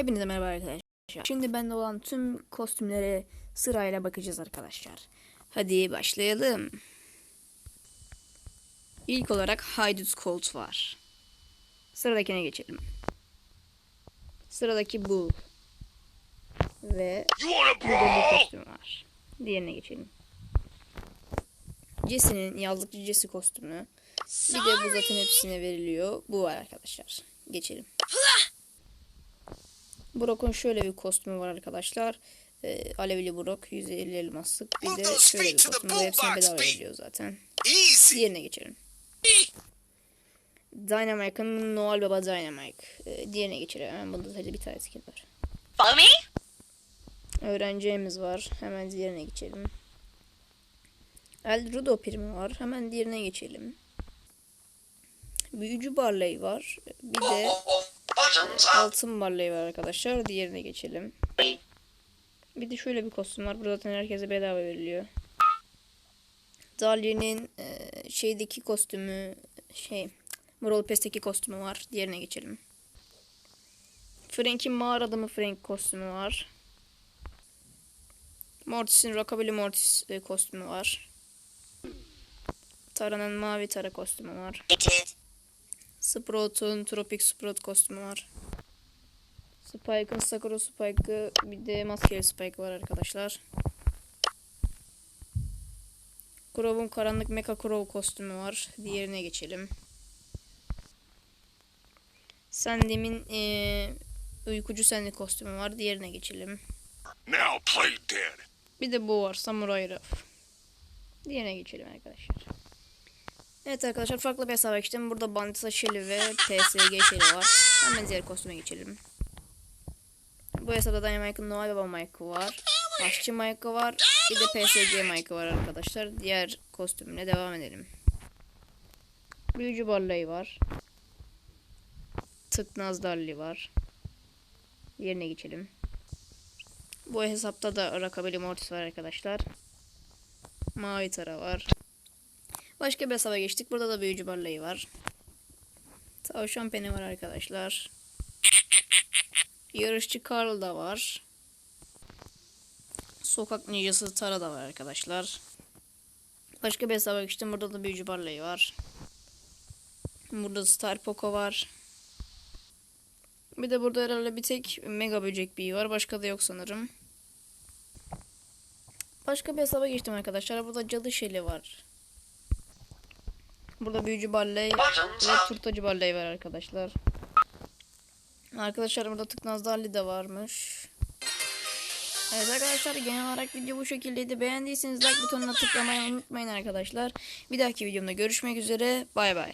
Hepinize merhaba arkadaşlar. Şimdi bende olan tüm kostümlere sırayla bakacağız arkadaşlar. Hadi başlayalım. İlk olarak Haydut Colt var. Sıradakine geçelim. Sıradaki bu. Ve burada brawl? kostüm var. Diğerine geçelim. Jesse'nin yazlıkçı Jesse kostümü. Bir de bu zaten hepsine veriliyor. Bu var arkadaşlar. Geçelim. Brock'un şöyle bir kostümü var arkadaşlar. Ee, alevli Brock 150 elmaslık. Bir de şöyle bir kostüm. Bu hepsine bedava veriliyor zaten. Easy. Diğerine geçelim. Dynamite'ın Noel Baba Dynamite. Ee, diğerine geçelim. Hemen bunda sadece bir tane skin var. Follow me? Öğrencimiz var. Hemen diğerine geçelim. El Rudo primi var. Hemen diğerine geçelim. Büyücü Barley var. Bir de Buttons up. Altın Barley var arkadaşlar. Diğerine geçelim. Bir de şöyle bir kostüm var. Burada zaten herkese bedava veriliyor. Dahlia'nın e, şeydeki kostümü şey Brawl Pass'teki kostümü var. Diğerine geçelim. Frank'in mağara adamı Frank kostümü var. Mortis'in Rockabilly Mortis e, kostümü var. Tara'nın mavi Tara kostümü var. Sprout'un Tropic Sprout kostümü var. Spike'ın Sakura Spike'ı bir de maskeli Spike var arkadaşlar. Crow'un karanlık Mecha Crow kostümü var. Diğerine geçelim. Sandy'min eee uykucu Sandy kostümü var. Diğerine geçelim. Now play dead. Bir de bu var. Samurai Ruff. Diğerine geçelim arkadaşlar. Evet arkadaşlar farklı bir hesaba geçtim. Burada Bandita Shelly ve PSG Shelly var. Hemen diğer kostüme geçelim. Bu hesapta Dynamite'ın Noel Baba Mike'ı var. Aşçı Mike'ı var. Bir de PSG Mike'ı var arkadaşlar. Diğer kostümüne devam edelim. Büyücü Barley var. Tıknaz Darli var. Yerine geçelim. Bu hesapta da Rockabilly Mortis var arkadaşlar. Mavi Tara var. Başka bir hesaba geçtik. Burada da büyücü barlayı var. Tavşan peni var arkadaşlar. Yarışçı Carl da var. Sokak ninjası Tara da var arkadaşlar. Başka bir hesaba geçtim. Burada da büyücü barlayı var. Burada Star Poco var. Bir de burada herhalde bir tek mega böcek bir var. Başka da yok sanırım. Başka bir hesaba geçtim arkadaşlar. Burada cadı şeli var. Burada büyücü barley ve turtacı barley var arkadaşlar. Arkadaşlar burada tıknaz darli de varmış. Evet arkadaşlar genel olarak video bu şekildeydi. Beğendiyseniz like butonuna tıklamayı unutmayın arkadaşlar. Bir dahaki videomda görüşmek üzere. Bay bay.